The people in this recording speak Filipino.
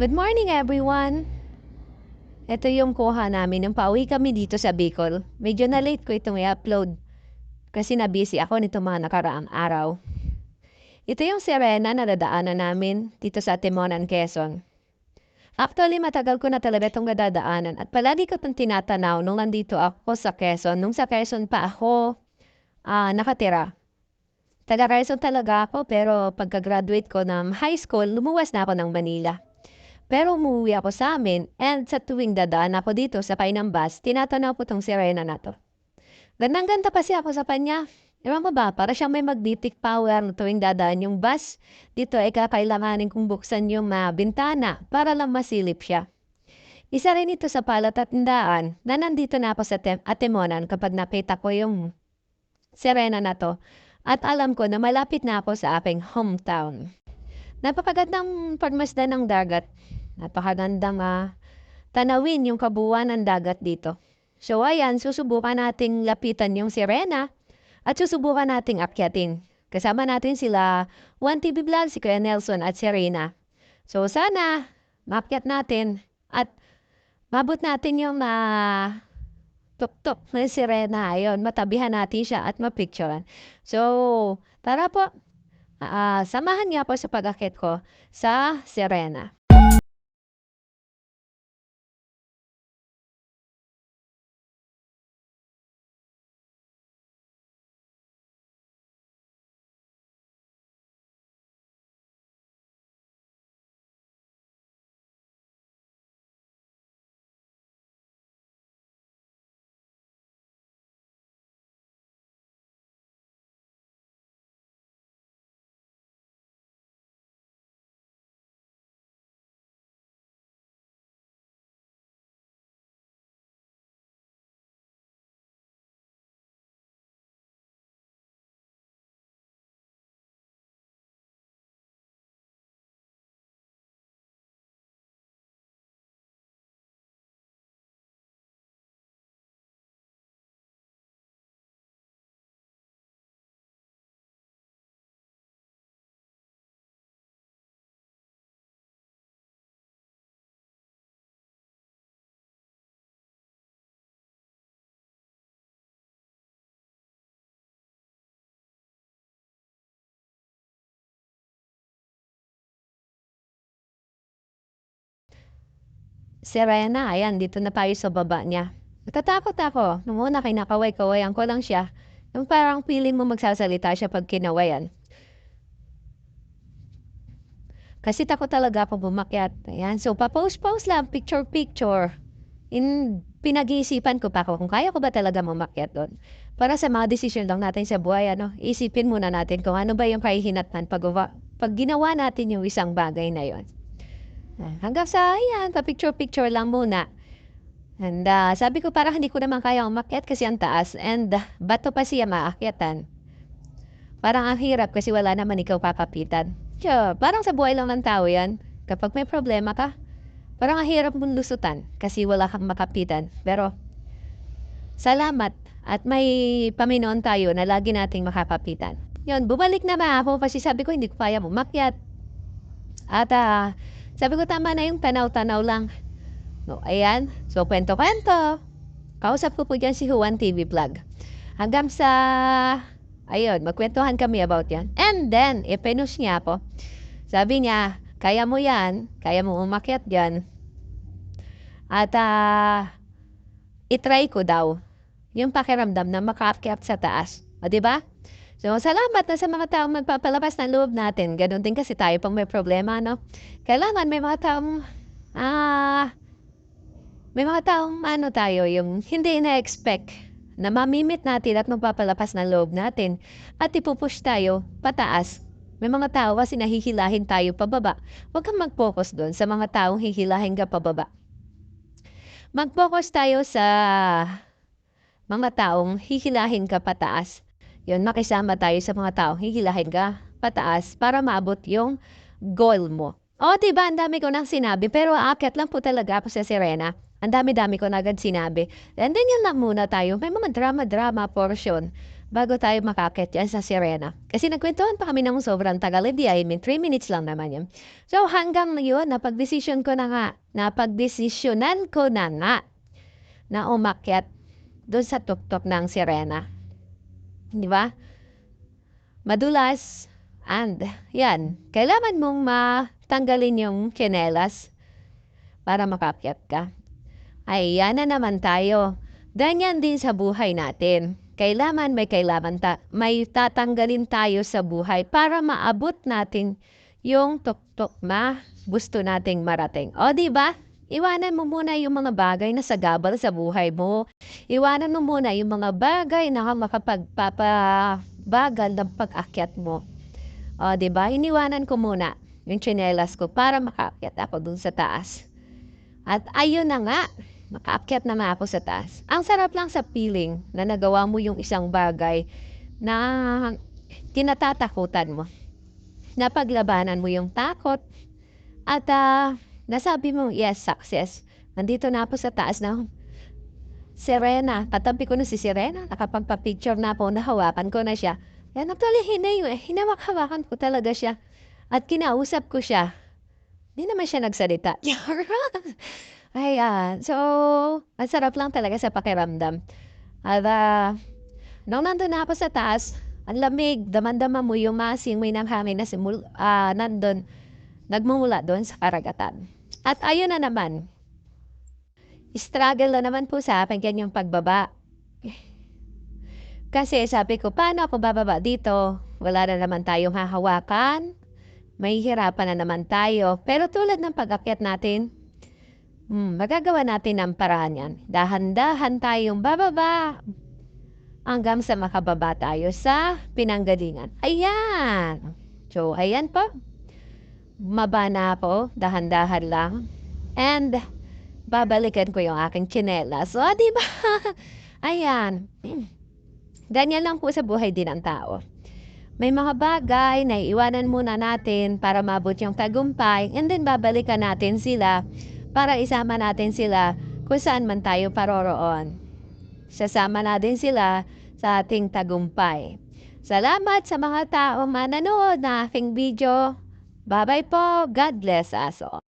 Good morning everyone! Ito yung kuha namin nung pauwi kami dito sa Bicol. Medyo na late ko itong i-upload kasi na-busy ako nito mga nakaraang araw. Ito yung sirena na dadaanan namin dito sa Timonan, Quezon. Actually, matagal ko na talaga itong nadadaanan at palagi ko itong tinatanaw nung nandito ako sa Quezon. Nung sa Quezon pa ako ah, nakatira. Taga Quezon talaga ako pero pagka-graduate ko ng high school, lumuwas na ako ng Manila. Pero umuwi ako sa amin and sa tuwing dadaan ako dito sa bus, tinatanaw ko tong sirena na to. Gandang ganda pa siya ako sa kanya. Ewan ko ba, para siyang may magnetic power na tuwing dadaan yung bus. Dito ay kakailanganin kong buksan yung mga bintana para lang masilip siya. Isa rin ito sa palat at tindaan na nandito na ako sa Tem- Atemonan kapag nakita ko yung sirena na to at alam ko na malapit na ako sa aking hometown. Napakagandang pagmasdan ng dagat. Napakagandang ah, tanawin yung kabuuan ng dagat dito. So ayan, susubukan nating lapitan yung sirena at susubukan nating akyatin. Kasama natin sila 1TV Vlog, si Kuya Nelson at si Reyna. So sana maakyat natin at mabot natin yung na tuk-tuk na sirena. Ayun, matabihan natin siya at mapicturean. So, tara po. Ah, samahan niya po sa pag-akit ko sa sirena. Serena, ayan, dito na tayo sa baba niya. Natatakot ako. Nung una, kinakaway-kawayan ko lang siya. Yung parang feeling mo magsasalita siya pag kinawayan. Kasi takot talaga ako bumakyat. Ayan, so pa-post-post lang, picture-picture. In, pinag-iisipan ko pa ako kung kaya ko ba talaga mamakyat doon. Para sa mga desisyon lang natin sa buhay, ano, isipin muna natin kung ano ba yung kahihinatnan pag, pag ginawa natin yung isang bagay na yon. Hanggang sa, ayan, pa-picture-picture lang muna. And ah, sabi ko parang hindi ko naman kaya umakyat kasi ang taas. And ah, bato pa siya maakyatan. Parang ang hirap kasi wala naman ikaw papapitan. Tiyo, parang sa buhay lang ng tao yan. Kapag may problema ka, parang ang hirap mong lusutan kasi wala kang makapitan. Pero, salamat at may Paminoon tayo na lagi nating makapapitan. Yun, bumalik na ako kasi sabi ko hindi ko kaya umakyat. At ah, sabi ko, tama na yung tanaw-tanaw lang. No, ayan. So, kwento-kwento. Kausap ko po dyan si Juan TV Vlog. Hanggang sa, ayun, magkwentuhan kami about yan. And then, ipinush niya po. Sabi niya, kaya mo yan, kaya mo umakyat dyan. At, uh, itry ko daw yung pakiramdam na makaakyat sa taas. O, di ba? So, salamat na sa mga taong magpapalabas ng loob natin. Ganon din kasi tayo pang may problema, no? Kailangan may mga taong, ah, may mga taong ano tayo, yung hindi na-expect na mamimit natin at magpapalapas ng loob natin at ipupush tayo pataas. May mga tao kasi nahihilahin tayo pababa. Huwag kang mag-focus doon sa mga taong hihilahin ka pababa. Mag-focus tayo sa mga taong hihilahin ka pataas yun, makisama tayo sa mga taong hihilahin ka pataas para maabot yung goal mo. O, diba, ang dami ko nang sinabi, pero aakyat lang po talaga ako sa Serena. Ang dami-dami ko na agad sinabi. And then yun lang muna tayo. May mga drama-drama portion. bago tayo makakit yan sa sirena. Kasi nagkwentuhan pa kami ng sobrang tagal, hindi I mean, 3 minutes lang naman yun. So hanggang yun, napag-desisyon ko na nga, napag-desisyonan ko na nga na umakyat doon sa tuktok ng sirena. Di ba? Madulas, and yan, kailangan mong matanggalin yung tsinelas para makakyat ka. Ay, yan na naman tayo. Ganyan din sa buhay natin. Kailangan may kailangan ta may tatanggalin tayo sa buhay para maabot natin yung tuktok na gusto nating marating. O, di ba? Iwanan mo muna yung mga bagay na sagabal sa buhay mo. Iwanan mo muna yung mga bagay na makapagpapabagal ng pag-akyat mo. O, ba? Iniwanan ko muna yung tsinelas ko para makaakyat ako dun sa taas. At ayun na nga, makaakyat na ako sa taas. Ang sarap lang sa feeling na nagawa mo yung isang bagay na kinatatakutan mo. Napaglabanan mo yung takot at ah, nasabi mo, yes, success. Nandito na ako sa taas na Serena. Katabi ko na si Serena. Nakapagpa-picture na ako, nahawakan ko na siya. Yan actually, hinayo eh. Hinawak-hawakan ko talaga siya. At kinausap ko siya. Hindi naman siya nagsalita. Ayan. So, ang sarap lang talaga sa pakiramdam. At ah, nung nandun na ako sa taas, ang lamig, damandama mo yung masing may hangin na simul, ah, nandun, nagmumula doon sa karagatan. At ayun na naman, struggle na naman po sa akin yan yung pagbaba. Kasi sabi ko, paano ako bababa dito? Wala na naman tayong hahawakan. May hirapan na naman tayo. Pero tulad ng pag-akyat natin, hmm, magagawa natin ang paraan yan. Dahan-dahan tayong bababa hanggang sa makababa tayo sa pinanggalingan. Ayan! So, ayan po. Maba na ako, dahan-dahan lang. And, babalikan ko yung aking tsinelas. So, di ba? Ayan. Ganyan lang po sa buhay din ng tao. May mga bagay na iwanan muna natin para mabot yung tagumpay and then babalikan natin sila para isama natin sila kung saan man tayo paroroon. Sasama natin sila sa ating tagumpay. Salamat sa mga taong mananood na aking video. Bye-bye po. God bless us all.